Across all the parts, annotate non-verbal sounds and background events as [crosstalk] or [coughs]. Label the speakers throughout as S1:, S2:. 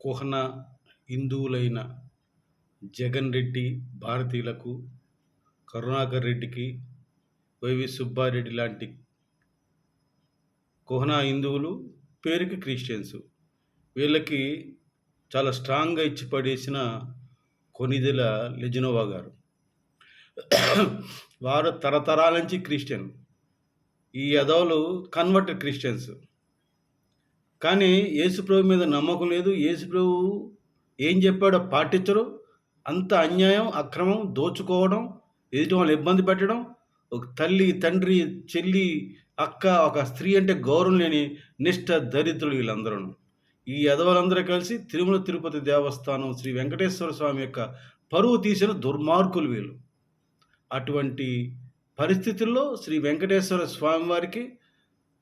S1: కుహన హిందువులైన జగన్ రెడ్డి భారతీయులకు కరుణాకర్ రెడ్డికి వైవి సుబ్బారెడ్డి లాంటి కుహనా హిందువులు పేరుకి క్రిస్టియన్స్. వీళ్ళకి చాలా స్ట్రాంగ్గా ఇచ్చి పడేసిన కొనిదెల లెజినోవా గారు. వారు తరతరాల నుంచి క్రిస్టియన్. ఈ యదవులు కన్వర్ట్ క్రిస్టియన్స్. కానీ యేసుప్రభు మీద నమ్మకం లేదు. యేసుప్రభు ఏం చెప్పాడో పాటించరు. అంత అన్యాయం అక్రమం దోచుకోవడం ఎదుటి వాళ్ళు ఇబ్బంది పెట్టడం ఒక తల్లి తండ్రి చెల్లి అక్క ఒక స్త్రీ అంటే గౌరవం లేని నిష్ఠ దరిద్రులు వీళ్ళందరూ. ఈ యదవలందరూ కలిసి తిరుమల తిరుపతి దేవస్థానం శ్రీ వెంకటేశ్వర స్వామి యొక్క పరువు తీసిన దుర్మార్గులు వీళ్ళు. అటువంటి పరిస్థితుల్లో శ్రీ వెంకటేశ్వర స్వామి వారికి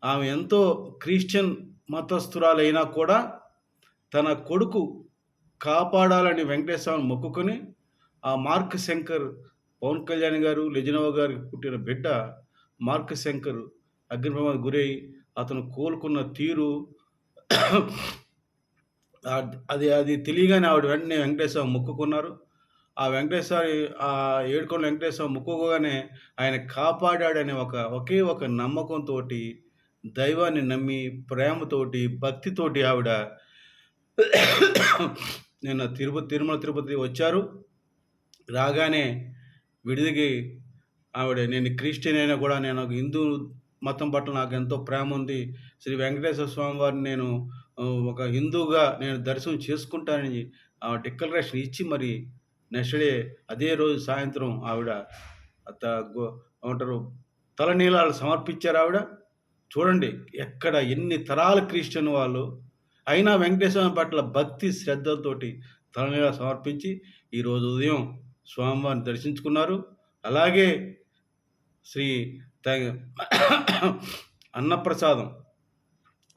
S1: ఆమె ఎంతో క్రిస్టియన్ మతస్థురాలైనా కూడా తన కొడుకు కాపాడాలని వెంకటేశ్వర మొక్కుకొని ఆ మార్క్ శంకర్ పవన్ కళ్యాణ్ గారు లెజినోవా గారికి పుట్టిన బిడ్డ మార్క్ శంకర్ అగ్నిప్రమాదం గురై అతను కోలుకున్న తీరు అది అది తెలియగానే ఆవిడ వెంటనే వెంకటేశ్వర మొక్కుకున్నారు. ఆ వెంకటేశ్వర ఆ ఏడుకొండ వెంకటేశ్వర మొక్కుకోగానే ఆయన కాపాడాడనే ఒక ఒకే ఒక నమ్మకంతో దైవాన్ని నమ్మి ప్రేమతోటి భక్తితోటి ఆవిడ నిన్న తిరుపతి తిరుమల తిరుపతి వచ్చారు. రాగానే విడిదికి ఆవిడ నేను క్రిస్టియన్ అయినా కూడా నేను ఒక హిందూ మతం పట్ల నాకు ఎంతో ప్రేమ ఉంది. శ్రీ వెంకటేశ్వర స్వామి వారిని నేను ఒక హిందూగా నేను దర్శనం చేసుకుంటానని ఆ డిక్లరేషన్ ఇచ్చి మరి నెక్స్ట్ డే అదే రోజు సాయంత్రం ఆవిడ అత గో- ఏమంటారు తలనీలాలు సమర్పించారు ఆవిడ. చూడండి ఎక్కడ ఎన్ని తరాల క్రిస్టియన్ వాళ్ళు అయినా వెంకటేశ్వర పట్ల భక్తి శ్రద్ధలతోటి తలనీలాలు సమర్పించి ఈరోజు ఉదయం స్వామివారిని దర్శించుకున్నారు. అలాగే శ్రీ త- అన్నప్రసాదం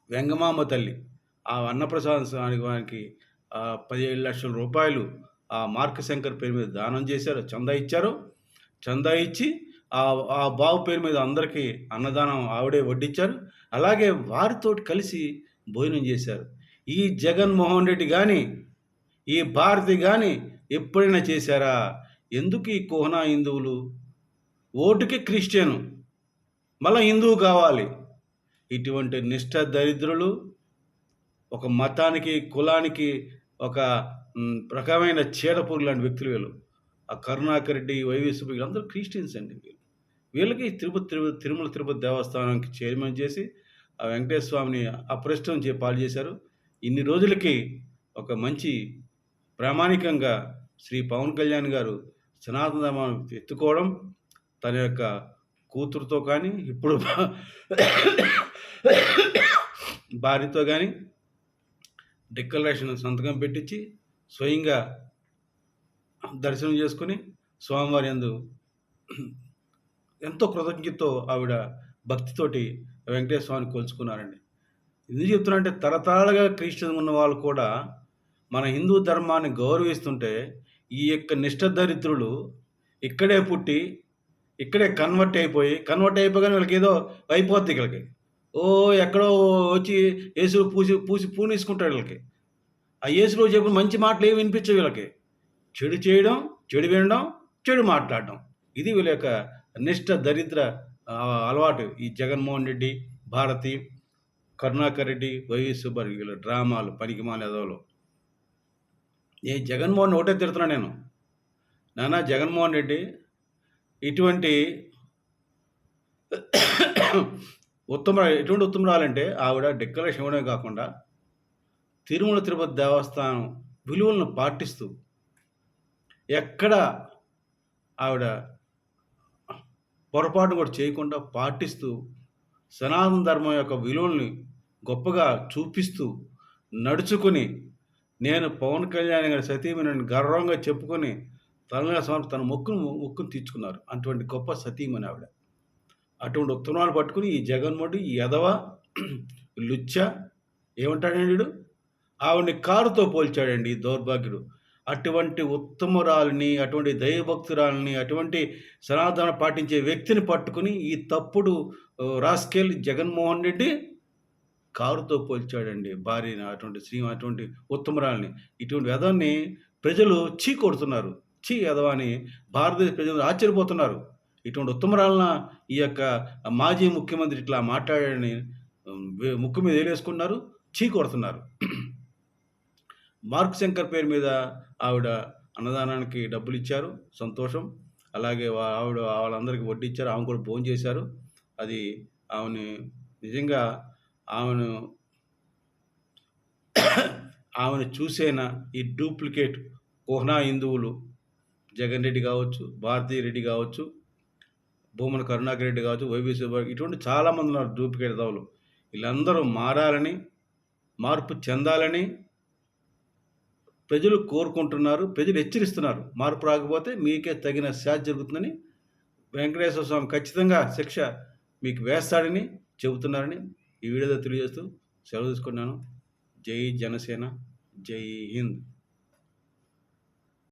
S1: వెంగమామ తల్లి ఆ అన్నప్రసాదం స్వామికి వారికి పదిహేడు లక్షల రూపాయలు ఆ మార్కశంకర్ పేరు మీద దానం చేశారు చందా ఇచ్చారు. చందా ఇచ్చి ఆ ఆ పేరు మీద అందరికీ అన్నదానం ఆవిడే వడ్డించారు. అలాగే వారితో కలిసి భోజనం చేశారు. ఈ జగన్మోహన్ రెడ్డి కానీ ఈ భారతి కానీ ఎప్పుడైనా చేశారా? ఎందుకు ఈ కోహనా హిందువులు? ఓటుకి క్రిస్టియను. మళ్ళీ హిందువు కావాలి. ఇటువంటి నిష్ఠ దరిద్రులు ఒక మతానికి కులానికి ఒక రకమైన చీడపూరు లాంటి వ్యక్తులు వీళ్ళు. ఆ కరుణాకర్ రెడ్డి వైవి సుబ్బయ్య అందరూ క్రిస్టియన్స్ అండి వీళ్ళు. వీళ్ళకి తిరుపతి తిరుపతి తిరుమల తిరుపతి దేవస్థానానికి చైర్మన్ చేసి ఆ వెంకటేశ్వర స్వామిని అప్రష్టం చే పాలు చేశారు. ఇన్ని రోజులకి ఒక మంచి ప్రామాణికంగా శ్రీ పవన్ కళ్యాణ్ గారు సనాతన ధర్మాన్ని ఎత్తుకోవడం తన యొక్క కూతురుతో కానీ ఇప్పుడు భార్యతో కానీ డిక్లరేషన్ సంతకం పెట్టించి స్వయంగా దర్శనం చేసుకుని స్వామివారి అందు ఎంతో కృతజ్ఞతతో ఆవిడ భక్తితోటి వెంకటేశ్వర స్వామిని కోల్చుకున్నారండి. ఎందుకు చెప్తున్నా తరతరాలుగా క్రిస్టియన్ ఉన్న వాళ్ళు కూడా మన హిందూ ధర్మాన్ని గౌరవిస్తుంటే ఈ యొక్క నిష్టదరిద్రులు ఇక్కడే పుట్టి ఇక్కడే కన్వర్ట్ అయిపోయి కన్వర్ట్ అయిపోగానే వీళ్ళకి ఏదో అయిపోద్ది వీళ్ళకి. ఓ ఎక్కడో వచ్చి యేసులు పూసి పూసి పూనేసుకుంటాడు వీళ్ళకి. ఆ యేసులో చెప్పిన మంచి మాటలు ఏమి వినిపించవు వీళ్ళకి? చెడు చేయడం చెడు వినడం చెడు మాట్లాడడం. ఇది వీళ్ళ యొక్క నిష్ఠ దరిద్ర అలవాటు ఈ జగన్మోహన్ రెడ్డి భారతి కరుణాకర్ రెడ్డి వైవి సుబ్బారెడ్డి వీళ్ళ డ్రామాలు పనికిమాల ఎదవలు ఏ జగన్మోహన్ ఒకటే తిడుతున్నా నేను. నానా జగన్మోహన్ రెడ్డి ఇటువంటి ఉత్తమ ఎటువంటి ఉత్తమరాలంటే ఆవిడ డిక్లరేషన్ ఇవ్వడమే కాకుండా తిరుమల తిరుపతి దేవస్థానం విలువలను పాటిస్తూ ఎక్కడ ఆవిడ పొరపాటు కూడా చేయకుండా పాటిస్తూ సనాతన ధర్మం యొక్క విలువల్ని గొప్పగా చూపిస్తూ నడుచుకుని నేను పవన్ కళ్యాణ్ గారి సతీమణిని గర్వంగా చెప్పుకొని తనగా సమర్ప తన మొక్కును మొక్కును తీర్చుకున్నారు. అటువంటి గొప్ప సతీమణి ఆవిడ. అటువంటి ఉత్తరాలు పట్టుకుని ఈ జగన్మోహన్ ఈ యదవ లుచ్చ ఏమంటాడండి వీడు? ఆవిడని కారుతో పోల్చాడండి ఈ దౌర్భాగ్యుడు. అటువంటి ఉత్తమురాలని అటువంటి దైవభక్తురాలని అటువంటి సనాతన పాటించే వ్యక్తిని పట్టుకుని ఈ తప్పుడు రాస్కెల్ జగన్మోహన్ రెడ్డి కారుతో పోల్చాడండి. భార్యని అటువంటి శ్రీ అటువంటి ఉత్తమరాల్ని. ఇటువంటి వెధవని ప్రజలు చీ కొడుతున్నారు. చీ ఎదవ అని భారతదేశ ప్రజలు ఆశ్చర్యపోతున్నారు. ఇటువంటి ఉత్తమరాలన ఈ యొక్క మాజీ ముఖ్యమంత్రి ఇట్లా మాట్లాడని ముక్కు మీద వేలేసుకున్నారు చీ కొడుతున్నారు. మార్క్ శంకర్ పేరు మీద ఆవిడ అన్నదానానికి డబ్బులు ఇచ్చారు. సంతోషం. అలాగే వా- ఆవిడ వాళ్ళందరికీ వడ్డీ ఇచ్చారు. ఆమె కూడా భోజనం చేశారు. అది ఆమెను నిజంగా ఆమెను [coughs] ఆమెను చూసేన ఈ డూప్లికేట్ కోహ్నా హిందువులు జగన్ రెడ్డి కావచ్చు భారతీ రెడ్డి కావచ్చు భూమన కరుణాకర్ రెడ్డి కావచ్చు వైవి సుబ్బారెడ్డి ఇటువంటి చాలామంది ఉన్నారు డూప్లికేట్ దవలు వీళ్ళందరూ మారాలని మార్పు చెందాలని ప్రజలు కోరుకుంటున్నారు ప్రజలు హెచ్చరిస్తున్నారు. మార్పు రాకపోతే మీకే తగిన శాఖ జరుగుతుందని వెంకటేశ్వర స్వామి ఖచ్చితంగా శిక్ష మీకు వేస్తాడని చెబుతున్నారని ఈ వీడియోలో తెలియజేస్తూ సెలవు తీసుకున్నాను జై జనసేన జై హింద్.